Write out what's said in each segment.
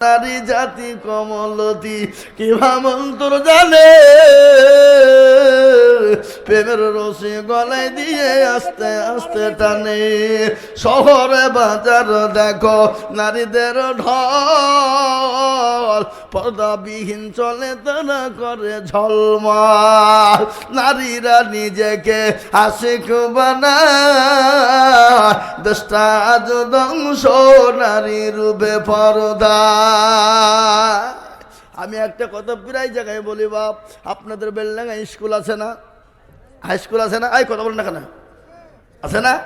নারী জাতি কমলতি কি মন্ত্র জানে? প্রেমের রসি গলায় দিয়ে আস্তে আস্তে টানে। শহরে বাজার দেখো, নারীদের ঢল। পর্দাবিহীন চলে তারা করে ঝলমাল। নারীরা নিজেকে আশিক বানায়। দেশটা নারী রূপে পর্দা। আমি একটা কথা প্রায় জায়গায় বলি বাপ, আপনাদের বেলডাঙ্গা স্কুল আছে না? হাই স্কুল আছে না? এই কথা বলেন না কেন? আছে না?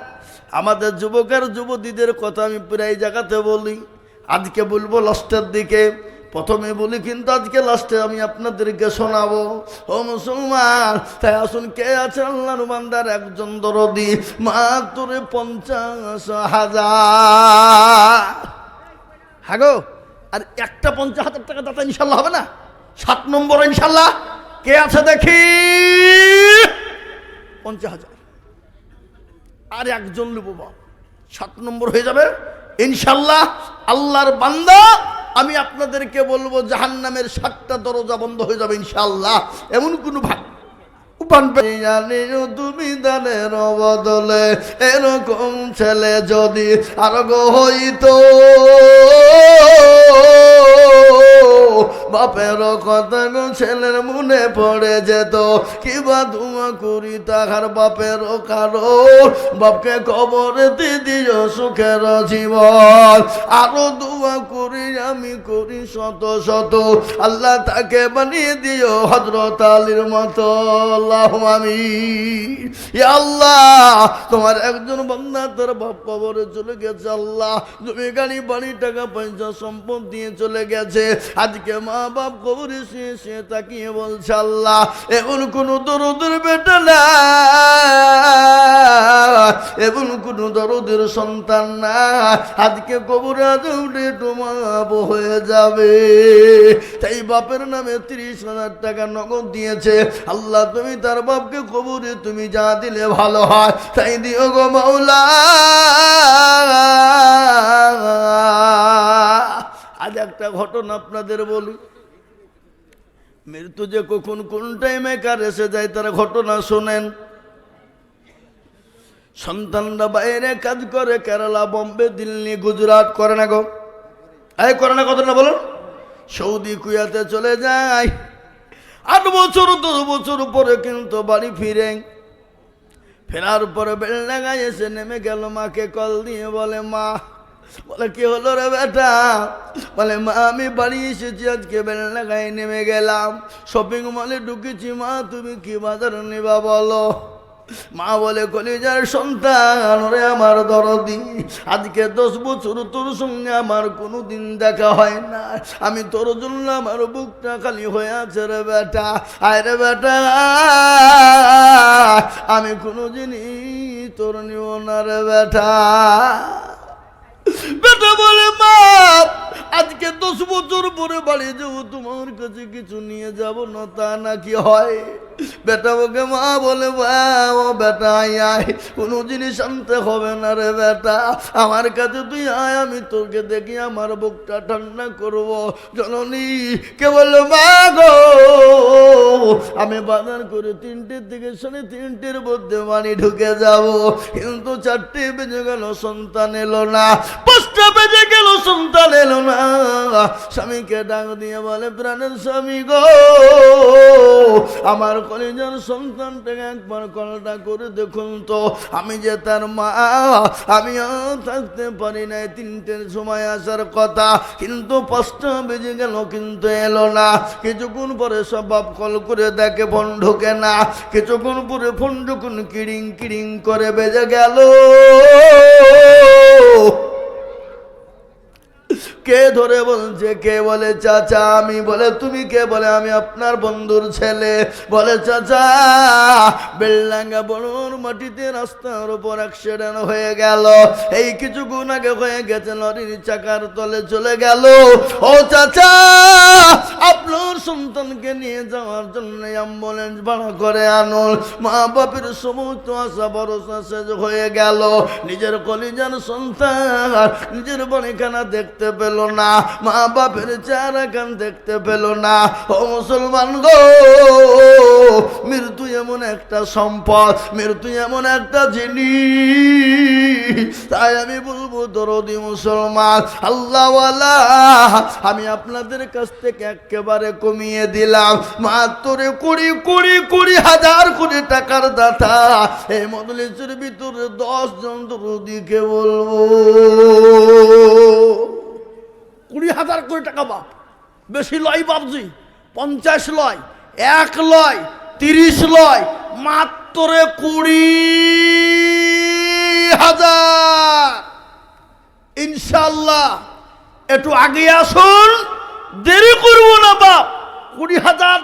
আমাদের যুবকের যুবতীদের কথা আমি প্রায় জায়গাতে বলি। আজকে বলব লাস্টের দিকে। প্রথমে বলি কিন্তু আজকে লাস্টে আমি আপনাদেরকে শোনাবো। ও মুসলমান, তাই আসুন, কে আছে আল্লাহর বান্দার একজন দরদি? মাত্র পঞ্চাশ হাজার। হ্যাঁ গো আর একটা পঞ্চাশ হাজার টাকা দাতা ইনশাল্লাহ হবে না? সাত নম্বর ইনশাল্লাহ। কে আছে দেখি? পঞ্চাশ হাজার। আর একজন নেব সাত নম্বর হয়ে যাবে ইনশাল্লাহ আল্লাহর বান্দা, আমি আপনাদেরকে বলব জাহান্নামের সাতটা দরজা বন্ধ হয়ে যাবে ইনশাল্লাহ এমন কোনো ভাগ তুমি দানের বদলে এরকম ছেলে যদি আর হইতো। বাপের কথা ছেলের মনে পড়ে যেত। কিবা ধুমা করি তাহার বাপের কারও বাপকে কবরে দিদিও সুখের জীবন। আরও দুয়া করি, আমি করি শত শত। আল্লাহ তাকে বানিয়ে দিও হজরত আলীর মতো। আল্লাহ আমি আল্লাহ, তোমার একজন বান্দা তোর বাপ কবরে চলে গেছে, আল্লাহ। তুমি গাড়ি, বাড়ি, টাকা, পয়সা, সম্পদ দিয়ে চলে গেছে। আজকে মা বাপ কবরে সে সে তাকিয়ে বলছে, আল্লাহ, এমন কোন দরদের বেটা না এমন কোন দরদের সন্তান না আজকে কবরে আজ উঠে তোমাপ হয়ে যাবে। তাই বাপের নামে তিরিশ হাজার টাকা নগদ দিয়েছে। আল্লাহ, তুমি তার বাপকে কবরে, তুমি যা দিলে ভালো হয়, তাই দিও গো মাওলা। আজ একটা ঘটনা আপনাদের বলি। মৃত্যু যে কখন কোন টাইমে কার এসে যায় তারা ঘটনা শোনেন। সন্তানরা বাইরে কাজ করে কেরালা, বম্বে, দিল্লি, গুজরাট, করে না গো? এই করে না কত না বলুন। সৌদি কুয়াতে চলে যায়। আট বছর, দশ বছর পরে কিন্তু বাড়ি ফিরে। ফেরার পরে বেলডাঙ্গায় এসে নেমে গেল মাকে কল দিয়ে বলে, মা বলে, কি হলো রে বেটা? বলে, মা, আমি বাড়ি এসেছি, আজকে বেলডাঙ্গায় নেমে গেলাম। শপিং মলে ঢুকেছি, মা, তুমি কি বাজার নেবা বলো? মা বলে, কলিজার সন্তান রে আমার দরদি, আজকে দশ বছর তোর সঙ্গে আমার কোনো দিন দেখা হয় না। আমি তোর জন্য আমার বুকটা খালি হয়ে আছে রে বেটা। আয় রে বেটা, আমি কোনো জিনিস তোর নিও না রে বেটা। বেটা বলে আজকে দশ বছর পরে বাড়ি যাব, তোমার কাছে কিছু নিয়ে যাব না, তা নাকি হয়? বেটা ওকে মা বলে ও বেটা, আয় কোনো জিনিস আনতে হবে না রে বেটা। আমার কাছে তুই আয়, আমি তোকে দেখি আমার বুকটা ঠান্ডা করব। জননী, কে বলল, মা গো, আমি বাজার করে তিনটের থেকে সাড়ে তিনটের মধ্যে বাড়ি ঢুকে যাব। কিন্তু চারটে বেজে গেল, সন্তান এলো না। সন্তান এলো না। স্বামীকে ডাক দিয়ে বলে, প্রাণের স্বামী গো, আমার কলেজের সন্তানটাকে একবার কলটা করে দেখুন তো। আমি যে তার মা, আমি থাকতে পারি নাই তিনটের সময় আসার কথা। কিন্তু পাঁচটা বেজে গেল, কিন্তু এলো না। কিছুক্ষণ পরে সব বাপ কল করে দেখে ফোন ঢোকে না। কিছুক্ষণ পরে ফোন যখন কিড়িং কিড়িং করে বেজে গেল। কে ধরে বলছে, কে বলে, চাচা, আমি বলে, তুমি কে বলে, আমি আপনার বন্ধুর ছেলে। বলে, চাচা, বেলডাঙ্গা বড়ুর মাটিতে রাস্তার উপর অ্যাক্সিডেন্ট হয়ে গেল। এই কিছু গুণ আগে হয়ে গেছে, লরির চাকার তলে চলে গেল। ও চাচা, আপনার সন্তানকে নিয়ে যাওয়ার জন্য অ্যাম্বুলেন্স ভাড়া করে আনুন। মা বাপের সমস্ত আশা, ভরসা শেষ হয়ে গেল। নিজের কলিজার সন্তান, নিজের বাড়িখানা দেখতে পেল। পেল না, মা বাপের চেহারা কান দেখতে পেল না। ও মুসলমান গো, মৃত্যু এমন একটা সম্পদ, মৃত্যু এমন একটা জিনিস। তাই আমি বলব, দরদি মুসলমান, আল্লাহওয়ালা, আমি আপনাদের কাছ থেকে একেবারে কমিয়ে দিলাম। মাত্র কুড়ি কুড়ি কুড়ি হাজার কোটি টাকার দাতা। এই মদলিসের ভিতরে দশ জন দরদিকে বলব। কুড়ি হাজার কোটি টাকা বাপ। বেশি লয় বাপজি, পঞ্চাশ লয়, এক লয়, তিরিশ লয়, মাত্র কুড়ি হাজার ইনশাল্লাহ একটু আগে আসুন, দেরি করব না বাপ। কুড়ি হাজার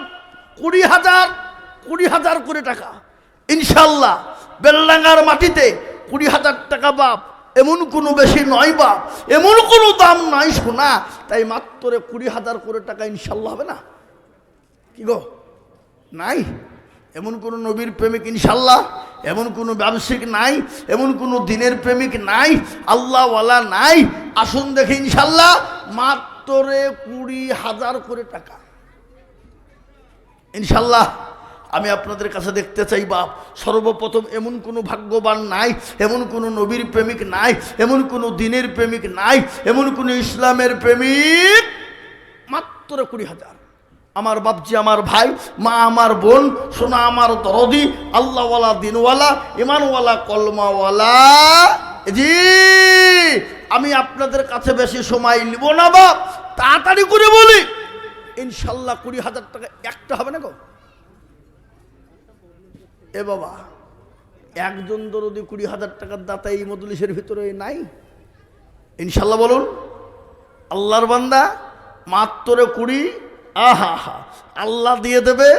কুড়ি হাজার কুড়ি হাজার করে টাকা। ইনশাল্লাহ বেলডাঙ্গার মাটিতে কুড়ি হাজার টাকা বাপ। এমন কোনো বেশি নয় বা, এমন কোনো দাম নাই শোনা তাই মাত্র কুড়ি হাজার করে টাকা ইনশাল্লাহ হবে না। কি গো? নাই? এমন কোনো নবীর প্রেমিক ইনশাল্লাহ? এমন কোনো ব্যবসায়িক নাই? এমন কোনো দিনের প্রেমিক নাই? আল্লাহওয়ালা নাই? আসুন দেখে ইনশাল্লাহ মাত্র কুড়ি হাজার করে টাকা। ইনশাল্লাহ। আমি আপনাদের কাছে দেখতে চাই, বাপ। সর্বপ্রথম এমন কোনো ভাগ্যবান নাই, এমন কোনো নবীর প্রেমিক নাই, এমন কোনো দিনের প্রেমিক নাই, এমন কোনো ইসলামের প্রেমিক মাত্র কুড়ি হাজার। আমার বাপজি, আমার ভাই, মা, আমার বোন, সোনা, আমার দরদি, আল্লাহওয়ালা, দিনওয়ালা, ইমানওয়ালা, কলমাওয়ালা। জি আমি আপনাদের কাছে বেশি সময় নিব না, বাপ। তাড়াতাড়ি করে বলি, ইনশাল্লাহ কুড়ি হাজার টাকা একটা হবে না গো? এ বাবা, একজন দরদি কুড়ি হাজার টাকার দাতা এই মদলিসের ভিতরে নাই? ইনশাল্লাহ বলুন, আল্লাহর বান্দা মাত্র কুড়ি, আহা হা আল্লাহ দিয়ে দেবে,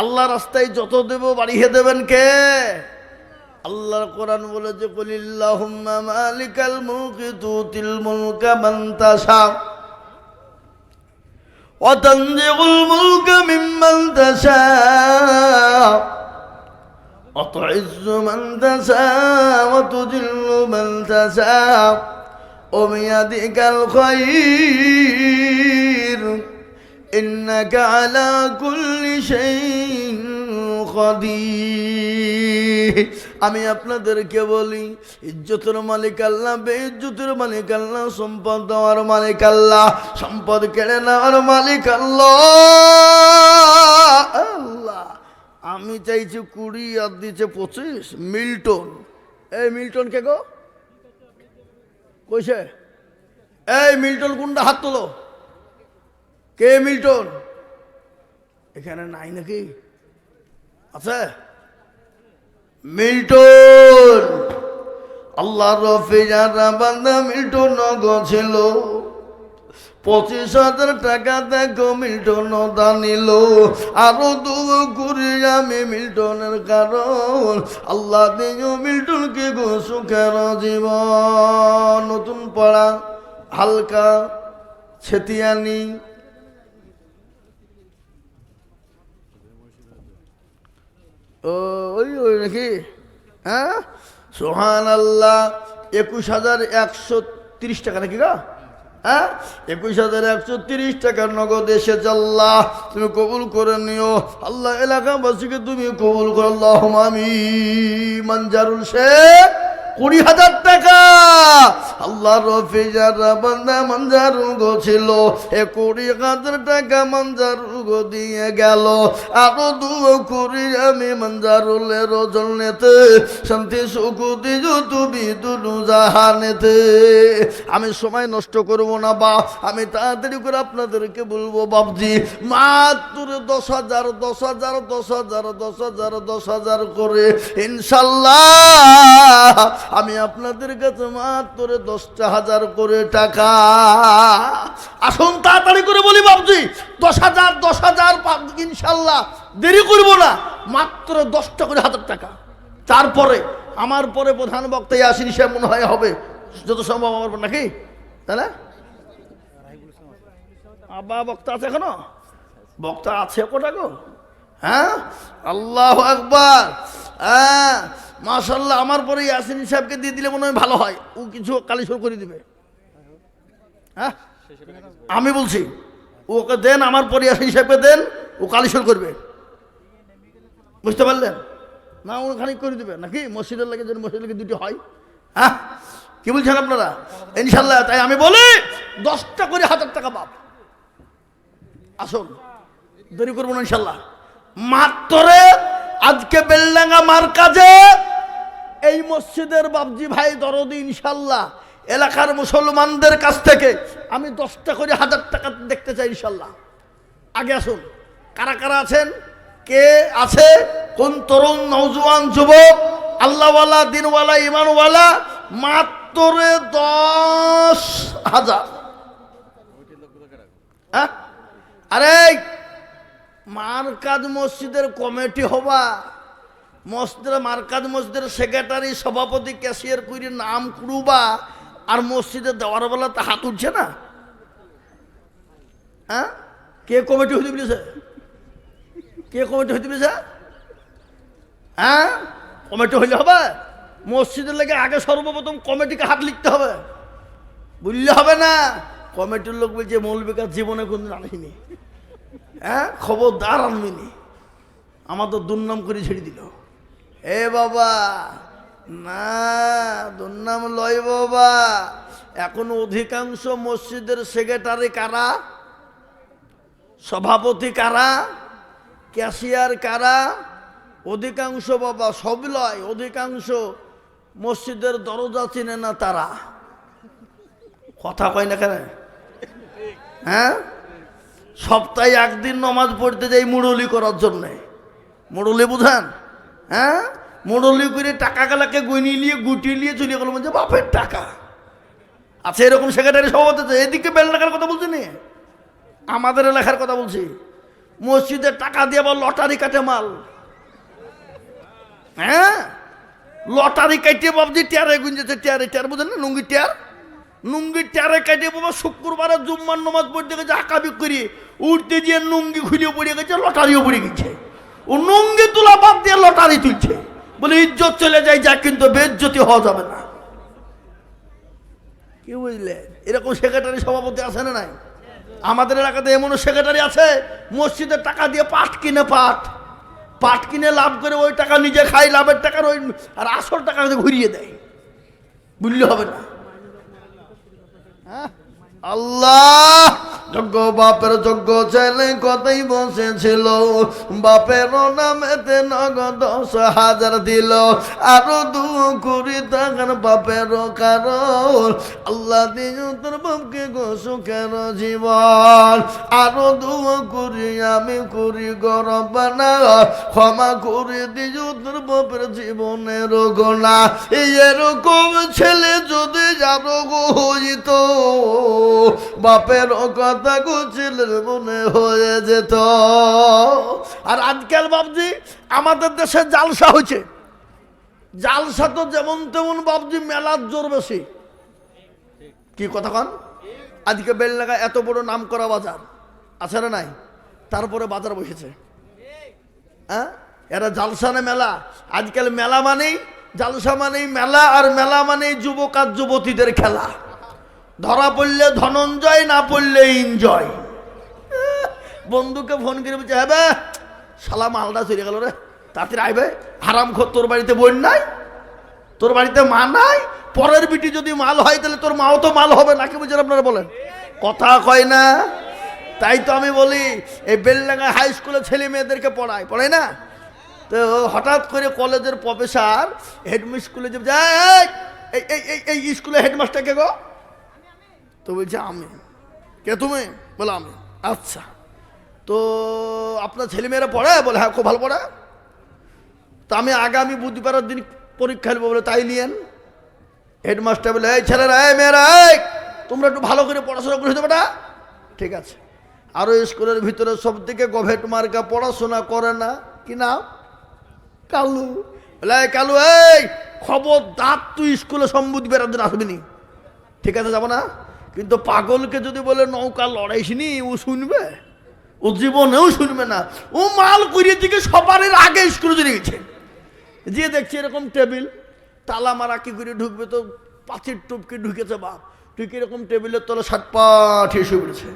আল্লাহ রাস্তায় যত দেব বাড়িয়ে দেবেন কে? আল্লাহর কোরআন বলেছে কলিল্লাহুম্মা মালিকাল মুলকি তুতিল মুলকা وتعز من تشاء وتذل من تشاء وبيدك الخير إنك على كل شيء قدير আমি আপনাদেরকে বলি ইজ্জতের মালিক আল্লাহ বেইজ্জতের মালিক আল্লাহ সম্পদ দেওয়ার মালিক আল্লাহ সম্পদ কেড়ে নেওয়ার মালিক আল্লাহ আল্লাহ আমি চাইছি কুড়ি, আর দিচ্ছে পঁচিশ। মিল্টন। এই মিল্টন কে গো? কইছে? এই মিল্টন কোনটা হাত তোলো? কে মিল্টন? এখানে নাই নাকি? আছে? মিল্টন। আল্লাহ রফি যারা বান্দা মিল্টন গো ছিল। পঁচিশ হাজার টাকা দেখো মিল্টন দানিল। আরও দু করি আমি মিল্টনের কারণ। আল্লাহ দিও মিল্টনকে গো সুখের জীবন। নতুন পড়া, হালকা, ছেতিয়ানি। ওই ওই নাকি? হ্যাঁ? সোহান আল্লাহ একুশ হাজার একশো তিরিশ টাকা নাকি গা? হ্যাঁ? একুশ হাজার একশো তিরিশ টাকার নগদ এসেছে আল্লাহ। তুমি কবুল করে নিও। আল্লাহ এলাকাবাসীকে তুমি কবুল করো। আল্লাহ আমি মঞ্জারুল শেখ। কুড়ি হাজার টাকা। আল্লাহ রফি যারা বান্দা মঞ্জার গো ছিল। এ কুড়ি হাজার টাকা মঞ্জার গো দিয়ে গেল। আরও দু কুড়ি আমি মঞ্জারুলের জন্যতে শান্তি দিজ তুমি দুলু জাহানেতে আমি সময় নষ্ট করব না বা, আমি তাড়াতাড়ি করে আপনাদেরকে বলব বাবজি মাত্র দশ হাজার দশ হাজার দশ হাজার দশ হাজার দশ হাজার করে, ইনশাল্লাহ। আমি আপনাদের কাছে মাত্র দশটা হাজার করে টাকা। আসুন তাড়াতাড়ি করে বলি বাবজি দশ হাজার দশ হাজার ইনশাল্লাহ। দেরি করব না, মাত্র দশটা করে হাজার টাকা। তারপরে, আমার পরে প্রধান বক্তা ইয়াসিন সে মনে হয় হবে। যত সম্ভব আমার নাকি? না? আব্বা, বক্তা আছে এখনও? বক্তা আছে কোটা গো? হ্যাঁ? আল্লাহ একবার হ্যাঁ? মাশাল্লাহ আমার পরে ইয়াসিন সাহেবকে দিয়ে দিলে মনে হয় ভালো হয়। ও কিছু কালিশোর করে দিবে। হ্যাঁ? আমি বলছি ওকে দেন, আমার পরিয়াস হিসেবে দেন, ও কালেকশন করবে। বুঝতে পারলেন? না ওখানে করে দেবে। নাকি? মসজিদের লাগে যদি মসজিদের লাগে দুটি হয়। হ্যাঁ? কি বলছেন আপনারা? ইনশাল্লাহ তাই আমি বলি, দশটা করে হাজার টাকা বাপ। আসুন, দেরি করব না ইনশাল্লাহ মাত্রে আজকে বেলডাঙ্গা মার কাজে এই মসজিদের বাবজি ভাই দরদি ইনশাল্লাহ, এলাকার মুসলমানদের কাছ থেকে আমি দশটা করে হাজার টাকা দেখতে চাই ইনশাল্লাহ। আগে আসুন, কারা কারা আছেন, কে আছে, কোন তরুণ নৌজওয়ান যুবক, আল্লাহওয়ালা, দিনওয়ালা, ইমানওয়ালা মাত্র দশ হাজার। হ্যাঁ? আরে মারকাজ মসজিদের কমিটি হবা। মসজিদের মারকাজ মসজিদের সেক্রেটারি, সভাপতি, ক্যাশিয়ার করে নাম কুড়ুবা, আর মসজিদে দেওয়ার বেলা তা হাত উঠছে না। হ্যাঁ? কে কমিটি হইতে বলেছে? কে কমিটি হইতে বলেছে? হ্যাঁ? কমিটি হইলে হবে। মসজিদের লেগে আগে সর্বপ্রথম কমিটিকে হাত লিখতে হবে। বুঝলে হবে না? কমিটির লোক বলছে মৌলবিকার জীবনে কোনদিন আনিনি। হ্যাঁ? খবরদার আনবিনি। আমার তো দুর্নাম করে ছেড়ে দিল। এ বাবা, না দুর্নাম লয় বাবা। এখন অধিকাংশ মসজিদের সেক্রেটারি কারা? সভাপতি কারা? ক্যাশিয়ার কারা? অধিকাংশ বাবা, সব লয়, অধিকাংশ মসজিদের দরজা চিনে না তারা। কথা কয় না কেন? হ্যাঁ? সপ্তাহে একদিন নমাজ পড়তে যাই মুরলি করার জন্যে। মুরলি বুঝান? হ্যাঁ? মুরলি করে টাকা গালাকে গইনি নিয়ে, গুটিয়ে নিয়ে চলে গেল বলছে, বাপের টাকা। আচ্ছা এরকম সেক্রেটারি সভাপতি আছে? এদিকে বেল টাকার কথা বলছি নি? আমাদের এলাকার কথা বলছি। মসজিদে টাকা দিয়ে আবার লটারি কাটে মাল। হ্যাঁ? লটারি কাটিয়ে বাবজি টিয়ারে গুঞ্জেছে টিয়ারে, টিয়ার বুঝেন না নুঙ্গি টিয়ার? নুঙ্গি টিয়ারে কাটিয়ে বাবা শুক্রবারে জুম্মার নমাজ পড়তে গেছে আঁকাবি করি উঠতে গিয়ে নুঙ্গি খুলে পড়ে গেছে, লটারিও পড়ে গেছে। ও নুঙ্গি তোলা বাদ দিয়ে লটারি তুলছে। বলে, ইজ্জত চলে যায়, যা, কিন্তু বেজ্জতি হওয়া যাবে না। কি বুঝলেন এরকম সেক্রেটারি সভাপতি আছে না নাই? আমাদের এলাকাতে এমনও সেক্রেটারি আছে মসজিদের টাকা দিয়ে পাট কিনে পাট। পাট কিনে লাভ করে ওই টাকা নিজে খাই লাভের টাকার ওই আর আসল টাকা ঘুরিয়ে দেয়। বুঝলে হবে না? হ্যাঁ? আল্লাহ! যোগ্য বাপের যোগ্য ছেলে কতই বসেছিল? বাপের নামেতে নগদ দশ হাজার দিল। আরও দু কুড়ি টাকার বাপের কারণ। আল্লাহ দিয়ে তোর বাপকে গো সুখের জীবন। আরও দু কুড়ি আমি কুড়ি গরম না ক্ষমা করে দিও তোর বাপের জীবনের গোনা। এরকম ছেলে যদি যারো হইত। বাপের কথা ছেলের মনে হয়ে যেত। আর আজকাল বাবজি আমাদের দেশে জালসা হয়েছে। জালসা তো যেমন তেমন বাবজি মেলার জোর বেশি। কি কথা কন? আজকে বেলনাগা এত বড় নাম করা বাজার আছে না নাই? তারপরে বাজার বসেছে। হ্যাঁ? এরা জালসা না মেলা? আজকাল মেলা মানেই জালসা মানেই মেলা আর মেলা মানেই যুবক আর যুবতীদের খেলা। ধরা পড়লে ধনঞ্জয়, না পড়লে ইনজয় বন্ধুকে ফোন করে বলছে হ্যাঁ শালা মালটা চলে গেল রে। তাড়াতাড়ি আইবে হারাম খোর, তোর বাড়িতে বোন নাই, তোর বাড়িতে মা নাই, পরের বিটি যদি মাল হয় তাহলে তোর মাও তো মাল হবে নাকি বুঝেন আপনারা বলেন? কথা কয় না। তাই তো আমি বলি, এই বেলডাঙ্গা হাই স্কুলে ছেলে মেয়েদেরকে পড়ায় পড়ায় না? তো হঠাৎ করে কলেজের প্রফেসর হেডমিস স্কুলে যে এই এই এই স্কুলে হেডমাস্টার কে গো? তো বলছে আমি কে তুমি? বলে আমি আচ্ছা। তো আপনার ছেলেমেয়েরা পড়ে? বলে হ্যাঁ খুব ভালো পড়ে। তো আমি আগামী বুধবারের দিন পরীক্ষা নেব। বলে, তাই নিয়েন। হেডমাস্টার বলে, এই ছেলেরা, এই মেয়েরা তোমরা একটু ভালো করে পড়াশোনা করে দেবে না? ঠিক আছে। আরও স্কুলের ভিতরে সব থেকে গভেট মার্কা পড়াশোনা করে না। কি নাম? কালু। বলে কালু, এই খবর দাঁত তুই স্কুলে সম্বুধ বেড়াতে আসবি নি ঠিক আছে, যাব না? কিন্তু পাগলকে যদি বলে, নৌকা লড়াইসনি, ও শুনবে? ও জীবনেও শুনবে না। ও মাল করিয়ে দিকে সবারের আগে স্কুলে চলে গেছে। যে দেখছি এরকম টেবিল, তালা মারা কি করে ঢুকবে তো পাঁচির টুপকে ঢুকেছে বাপ। তুই কীরকম টেবিলের তলে ষাট পাঠ এসে পড়েছে?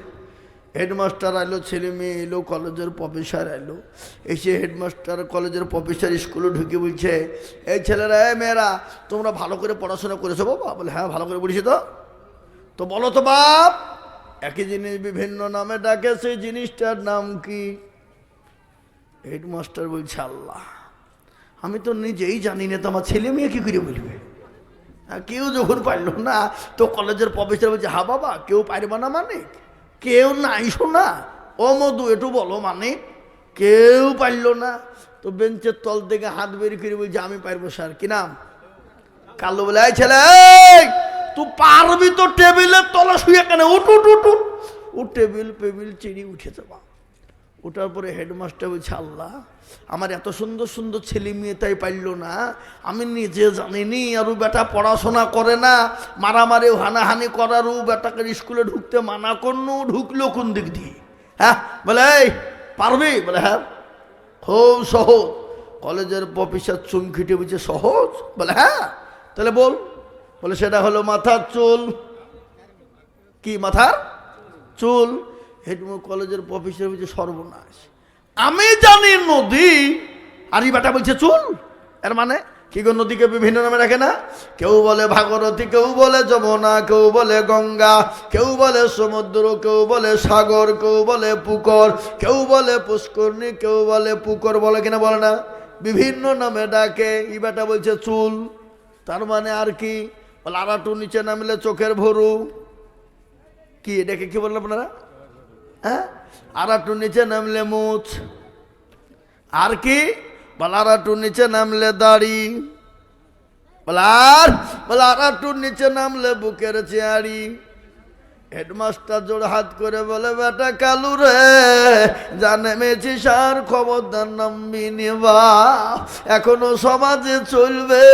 হেডমাস্টার আইলো, ছেলে মেয়ে এলো, কলেজের প্রফেসর এলো এসে হেডমাস্টার কলেজের প্রফেসর স্কুলে ঢুকে বলছে, এই ছেলেরা এ মেয়েরা, তোমরা ভালো করে পড়াশোনা করেছ বাবা? বলে হ্যাঁ ভালো করে পড়েছি তো। তো বলো তো বাপ একই জিনিস বিভিন্ন নামে ডাকে সেই জিনিসটার নাম কি? হেডমাস্টার বলছে আল্লাহ আমি তো নিজেই জানি না তো আমার ছেলে মেয়ে কি করে বলবে? হ্যাঁ, কেউ যখন পারল না তো কলেজের প্রফেসর বলছে হা বাবা কেউ পারবে না মানে? কেউ নাই শোনা। ও মধু একটু বলো মানে? কেউ পারল না। তো বেঞ্চের তল থেকে হাত বের করে বলছে আমি পারব স্যার কি নাম? কালো বলে ছেলে তুই পারবি তো টেবিলের তলা শুয়ে কেন উঠ উঠ উঠ উঠ ও টেবিল পেবিল চিড়ি উঠেছে বা ওটার পরে হেডমাস্টার বলছে আল্লাহ আমার এত সুন্দর সুন্দর ছেলে মেয়ে তাই পারল না আমি নিজে জানিনি আর ও বেটা পড়াশোনা করে না মারামারি হানাহানি করার ও বেটাকে স্কুলে ঢুকতে মানা করল ঢুকলো কোন দিক দিয়ে হ্যাঁ বলে এই পারবি বলে হ্যাঁ খুব সহজ কলেজের প্রফেসর চুমখিটে বলছে সহজ বলে হ্যাঁ তাহলে বল বলে, সেটা হলো মাথার চুল। কি, মাথার? চুল। হেডমো কলেজের প্রফেসর বলছে সর্বনাশ। আমি জানি নদী। আর বেটা বলছে, চুল? এর মানে কি গো, নদীকে বিভিন্ন নামে রাখে না? কেউ বলে ভাগরথী, কেউ বলে যমুনা, কেউ বলে গঙ্গা, কেউ বলে সমুদ্র, কেউ বলে সাগর, কেউ বলে পুকুর, কেউ বলে পুষ্করণী, কেউ বলে পুকুর, বলে কিনা বলে না? বিভিন্ন নামে ডাকে ই বেটা বলছে, চুল। তার মানে আর কি? বলে, আরাটু নিচে নামলে চোখের ভরু। কি এটাকে কি বললেন আপনারা? হ্যাঁ? আর একটু নিচে নামলে মুছ। আর কি? বলে আর নিচে নামলে দাড়ি। বলে, আর? বলে আর নিচে নামলে বুকের চেয়ারি হেডমাস্টার জোড় হাত করে বলে, বেটা কালু রে, জানে মেছি সার খবরদার নামবি নিবা। এখনও সমাজে চলবে।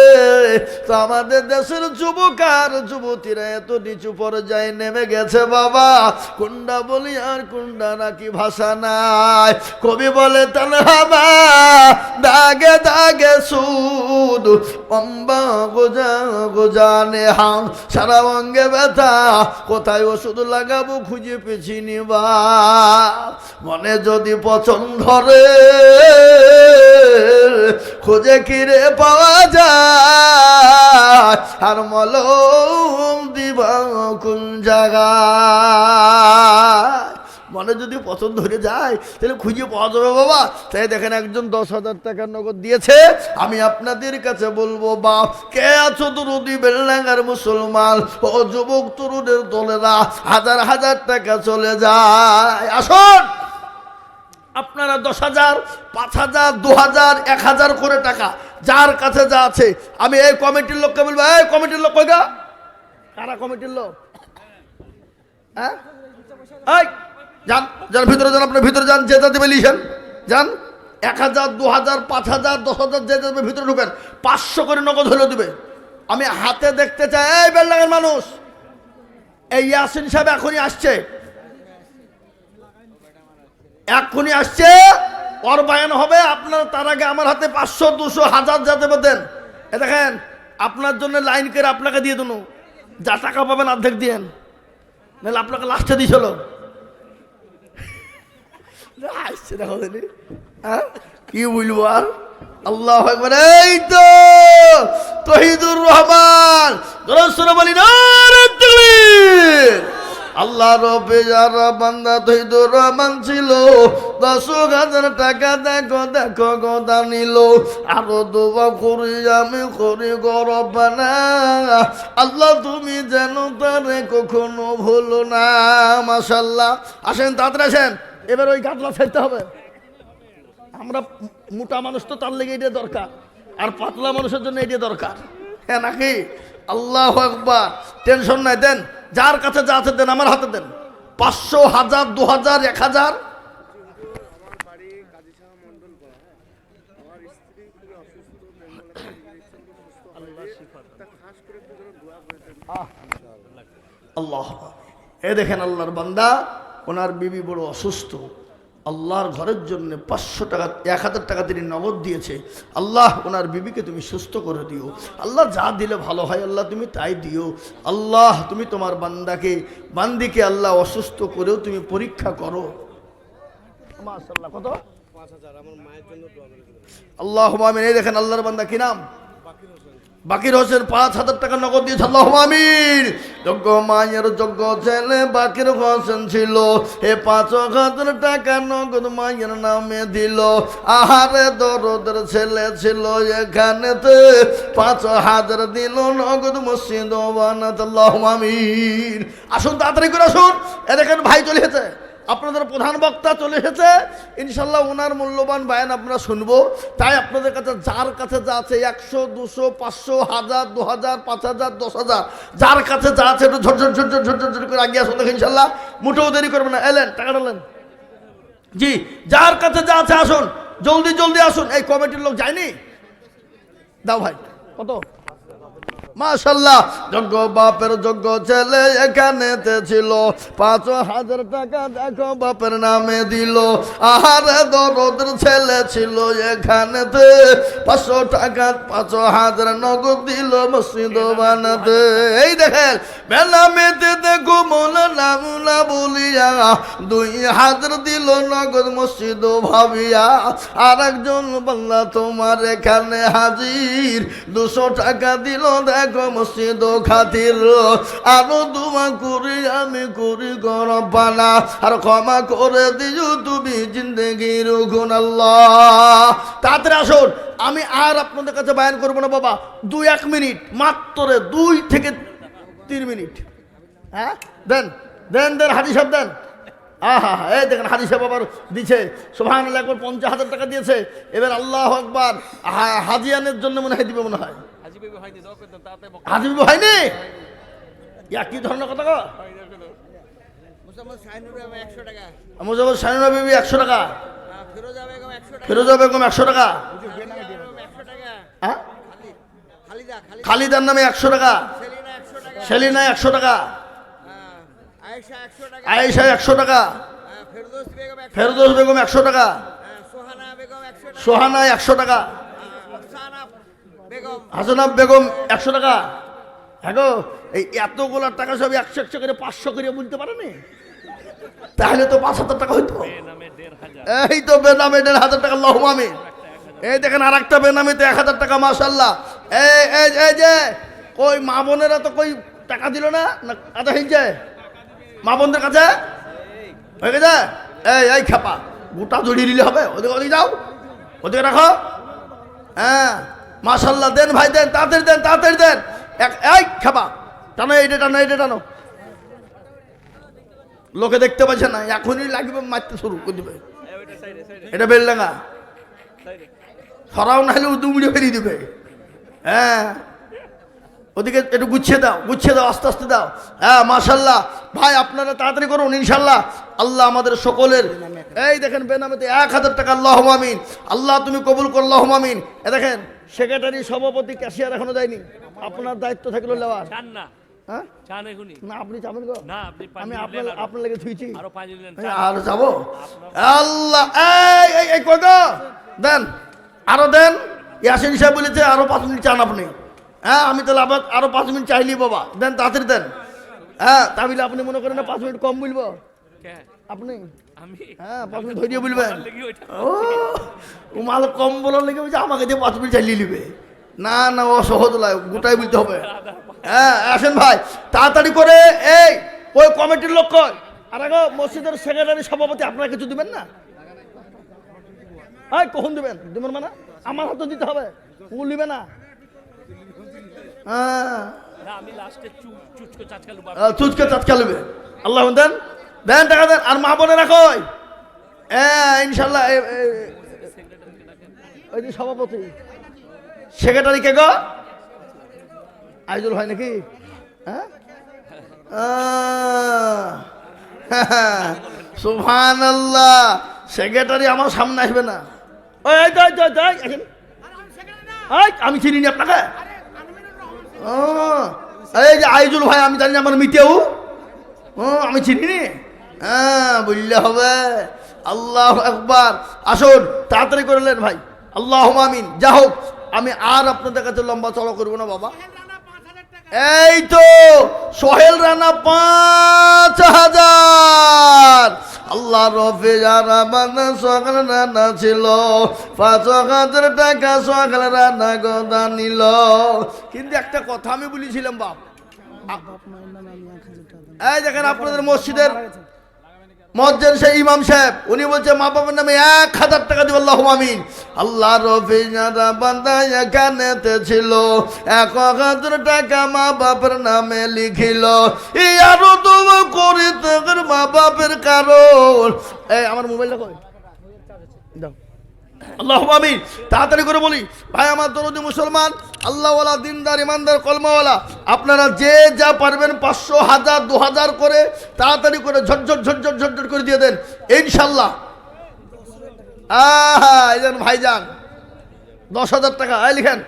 তো আমাদের দেশের যুবক আর যুবতীরা এত নিচু পর্যায়ে নেমে গেছে, বাবা। কুন্ডা বলি আর কুন্ডা নাকি ভাষা নাই। কবি বলে তালহাবা দাগে দাগে সুদ, অম্বা গোজা গোজানে হাম সারা অঙ্গে ব্যথা, কোথায় ওষুধ লাগাবো খুঁজে পেছি নিবা মনে যদি পছন্দ রে, খুঁজে কিরে পাওয়া যায়। আর মলম দিবা কোন জায়গায়? মনে যদি পছন্দ হয়ে যায়, তাহলে খুঁজে পাওয়া যাবে বাবা। তাই দেখেন একজন দশ হাজার টাকার নগদ দিয়েছে। আমি আপনাদের কাছে বলব, বাপ, কে আছো তরুদি বেলনাঙ্গার মুসলমান? ও যুবক তরুণের দলেরা, হাজার হাজার টাকা চলে যায়। আসুন। আপনারা দশ হাজার, পাঁচ হাজার, দু হাজার, এক হাজার করে টাকা, যার কাছে যা আছে, আমি এই কমিটির লোককে বলব, এই কমিটির লোক কইগা কারা কমিটির লোক? হ্যাঁ? যান যান, ভিতরে যান আপনার ভিতরে যান, যে যা দেবে লিখেন। যান, এক হাজার, দু হাজার, পাঁচ হাজার, দশ হাজার, যে যাবে ভিতরে ঢুকেন। পাঁচশো করে নগদ হলে দেবে। আমি হাতে দেখতে চাই, এই বেলডাঙ্গের মানুষ। এই ইয়াসিন সাহেব এখনই আসছে। এক্ষুনি আসছে। ওর বায়ান হবে, আপনার তার আগে আমার হাতে পাঁচশো, দুশো, হাজার যা দেবে দেন। এ দেখেন, আপনার জন্য লাইন করে আপনাকে দিয়ে দেন। যা টাকা পাবেন অর্ধেক দিয়েন। নাহলে আপনাকে লাস্টে দিয়েছিল কি আল্লাহ এই তো রহমান। ছিল দশ হাজার টাকা দেখো দেখো গদা নিল। আরও করি আমি, করি গরব না আল্লাহ, তুমি যেন তারে কখনো ভুলো না মাসাল্লাহ আসেন, তাড়াতাড়ি আসেন। এবার ওই গাদলা ফেলতে হবে। আমরা মোটা মানুষ তো তার লেগে এটা দরকার। আর পাতলা মানুষের জন্য এটা দরকার। হ্যাঁ নাকি? আল্লাহ একবার টেনশন নাই, দেন। যার কাছে যা আছে দেন, আমার হাতে দেন। পাঁচশো হাজার, দু হাজার, এক হাজার। আল্লাহ এ দেখেন আল্লাহর বান্দা। ওনার বিবি বড় অসুস্থ। আল্লাহর ঘরের জন্য পাঁচশো টাকা এক হাজার টাকা তিনি নগদ দিয়েছে। আল্লাহ ওনার বিবিকে তুমি সুস্থ করে দিও। আল্লাহ যা দিলে ভালো হয় আল্লাহ তুমি তাই দিও। আল্লাহ তুমি তোমার বান্দাকে বান্দিকে আল্লাহ অসুস্থ করেও তুমি পরীক্ষা করো। কত? আল্লাহ দেখেন আল্লাহর বান্দা কি নাম? বাকির হোসেন পাঁচ হাজার টাকা নগদ দিয়েছে। আল্লাহ আমিন। যোগ্য মায়ের যোগ্য ছেলে বাকির হোসেন ছিল। এ পাঁচ হাজার টাকা নগদ মায়ের নামে দিল। আহারে দরদের ছেলে ছিল এখানেতে। পাঁচ হাজার দিল নগদ মসজিদ আসুন তাড়াতাড়ি করে আসুন। এ দেখেন ভাই চলে এসেছে। আপনাদের প্রধান বক্তা চলে এসেছে। ইনশাল্লাহ ওনার মূল্যবান বায়ান আপনারা শুনব। তাই আপনাদের কাছে যার কাছে যা আছে, একশো, দুশো, পাঁচশো, হাজার, দু হাজার, পাঁচ হাজার, দশ হাজার, যার কাছে যা আছে একটু ঝট ঝট ঝট ঝট করে আগে আসুন ইনশাল্লাহ মোটেও দেরি করবে না। এলেন টাকা ডালেন জি, যার কাছে যা আছে আসুন। জলদি জলদি আসুন। এই কমিটির লোক যায়নি? দাও ভাই, কত? মাশাল্লাহ যোগ্য বাপের যোগ্য ছেলে এখানেতে ছিল। পাঁচ হাজার টাকা দেখো বাপের নামে দিল। আহারে দরদের ছেলে ছিল এখানেতে পাঁচশো টাকা, পাঁচ হাজার নগদ দিল মসজিদ বানাতে। এই দেখেন বেনামেতে দেখো মোলা নামুলা বলিয়া। দুই হাজার দিল নগদ মসজিদ ভাবিয়া। আর একজন বাংলা তোমার এখানে হাজির। দুশো টাকা দিল দেখো মসজিদ খাতির। আরও দুমা করি আমি করি আর ক্ষমা করে দিও তুমি জিন্দগির আল্লাহ। তাড়াতাড়ি আসুন, আমি আর আপনাদের কাছে বায়ান করব না বাবা। দুই এক মিনিট, মাত্র দুই থেকে তিন মিনিট। হ্যাঁ? দেন দেন দেন, হাজি সাহেব, দেন। আহা, এই দেখেন, হাজি সাহেব আবার দিছে। সোহান একবার পঞ্চাশ হাজার টাকা দিয়েছে। এবার আল্লাহ আকবার, হা- হাজিয়ানের জন্য মনে হয় দিবে মনে হয়। হাজি বেবি হয়নি ইয়া কি ধরনের কথা টাকা মুজাফর সাইনুরা বিবি একশো টাকা ফিরোজা বেগম একশো টাকা ফিরোজা বেগম একশো টাকা একশো টাকা হ্যাঁ খালিদা খালিদা খালিদার নামে একশো টাকা সেলিনা একশো টাকা সেলিনা একশো টাকা আয়েশা একশো টাকা আয়েশা একশো টাকা আহ, ফেরদৌস বেগম একশো ফেরদৌস বেগম একশো টাকা সোহানা বেগম একশো টাকা সোহানা একশো টাকা আহ, আফসানা বেগম হাসানাব বেগম একশো টাকা। হ্যাঁ এই এতগুলো টাকা সব একশো একশো করে, পাঁচশো করে বুঝতে পারেনি তাহলে তো পাঁচ হাজার টাকা হইতো। এই তো বেনামে দেড় হাজার টাকা লহমামি এই দেখেন আর একটা বেনামিতে এক হাজার টাকা মাসাল্লাহ এই এই যে, কই মা বোনেরা তো কই টাকা দিল না? আদা হয়েছে মা বোনদের কাছে? হয়ে গেছে? এই এই খেপা। গোটা জড়িয়ে দিলে হবে, ওদিকে ওদিকে যাও। ওদিকে রাখো। হ্যাঁ। মাসাল্লাহ দেন ভাই, দেন, তাড়াতাড়ি দেন তাড়াতাড়ি দেন। এক, এই, খেপা। টানো এইটা টানো এইটা, টানো। লোকে দেখতে পাচ্ছে না, এখনই লাগবে মারতে শুরু করে দিবে। এটা বেলডাঙ্গা সরাও না হলে দুমড়ে ফেরিয়ে দিবে। হ্যাঁ। ওদিকে একটু গুছিয়ে দাও গুছিয়ে দাও, আস্তে আস্তে দাও। হ্যাঁ মাশাল্লাহ ভাই, আপনারা তাড়াতাড়ি করুন ইনশাল্লাহ আল্লাহ আমাদের সকলের এই দেখেন বেনামেতে এক হাজার টাকা আল্লাহ মামিন আল্লাহ তুমি কবুল কর আল্লাহ মামিন এ দেখেন সেক্রেটারি সভাপতি ক্যাশিয়ার এখনও দেয়নি। আপনার দায়িত্ব থাকল নেওয়ার চান না। হ্যাঁ? না আপনি গো আমি দিলেন আপনার আরো- আপনার লেগে থুইছি। আরও এই আর যাব? আল্লাহ এই এই এই কই গো? দেন আরও দেন। ইয়াসিন সাহেব বলেছে আরও পাঁচ মিনিট চান আপনি। হ্যাঁ আমি তাহলে আবার আরও পাঁচ মিনিট চাইলি বাবা। দেন তাড়াতাড়ি দেন। হ্যাঁ তাহলে আপনি মনে করেন না পাঁচ মিনিট কম বলব? আপনি? আমি? হ্যাঁ মিনিট ধরিয়ে বলবেন। লেগে ও মাল কম বলার লেগে বলছে আমাকে দিয়ে পাঁচ মিনিট চালিয়ে নিবে। না না ও সহজ নয় গোটাই বলতে হবে। হ্যাঁ আসেন ভাই তাড়াতাড়ি করে এই ওই কমিটির লোক কই? আর আগে মসজিদের সেক্রেটারি সভাপতি আপনারা কিছু দিবেন না? হ্যাঁ কখন দিবেন? দিবেন মানে? আমার হাতে দিতে হবে। ও নিবে না? হ্যাঁ। চুচকে চাচকা নেবে আল্লাহ দেন দেন টাকা দেন, আর মা বোনে রাখো হ্যাঁ ইনশাল্লাহ ওই যে সভাপতি। সেক্রেটারি কে গো? আইজুল হয় নাকি? হ্যাঁ? সুহান আল্লাহ সেক্রেটারি আমার সামনে আসবে না। আমি চিনি নি আপনাকে? এই যে আইজুল ভাই, আমি জানি আমার মিটেও। আমি চিনি হ্যাঁ বললে হবে। আল্লাহ একবার আসুন, তাড়াতাড়ি করলেন ভাই। আল্লাহ আমিন। যা হোক, আমি আর আপনাদের কাছে লম্বা চড়া করব না বাবা। এই তো, সোহেল রানা পাঁচ হাজার। আল্লাহ রফে যারা বান্দা সকাল রান্না ছিল। পাঁচ হাজার টাকা সকাল রান্না গদা নিল। কিন্তু একটা কথা আমি বলেছিলাম, বাপ। এই দেখেন, আপনাদের মসজিদের মসজিদ সে ইমাম সাহেব, উনি বলছে, মা বাবার নামে এক হাজার টাকা দিব আল্লাহ আমিন। আল্লাহ রফি ছিল, এক হাজার টাকা মা বাপের নামে লিখিল। এই আরও তো করি মা বাপের কারণ। এই, আমার মোবাইলটা কই? দাও। আল্লাহ আমি তাড়াতাড়ি করে বলি, ভাই, আমার দরদি মুসলমান, আল্লাহওয়ালা, দিনদার, ইমানদার, কলমাওয়ালা, আপনারা যে যা পারবেন পাঁচশো হাজার, দু হাজার করে তাড়াতাড়ি করে ঝটঝট ঝটঝট ঝটঝট করে দিয়ে দেন, ইনশাল্লাহ। আহা ভাইজান, দশ হাজার টাকা আয় লিখেন।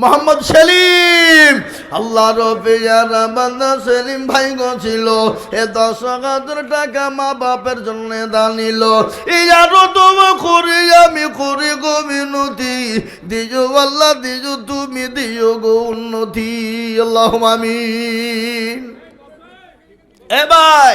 মোহাম্মদ সেলিম। আল্লাহ সেলিম ভাই ছিল। এ দশ হাজার টাকা মা বাপের জন্য দানিল এই আরও তোমা করি আমি করি গো মিনতি। দিজো আল্লাহ, দিজো তুমি, দিও গো উন্নতি। আল্লাহ আমিন। এ ভাই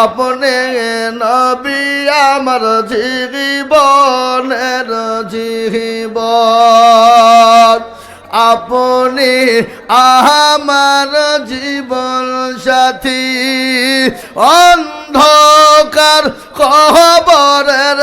আপনি নবী আমার জীবনের জীবন। আপনি আমার জীবন সাথী। অন্ধকার কবরের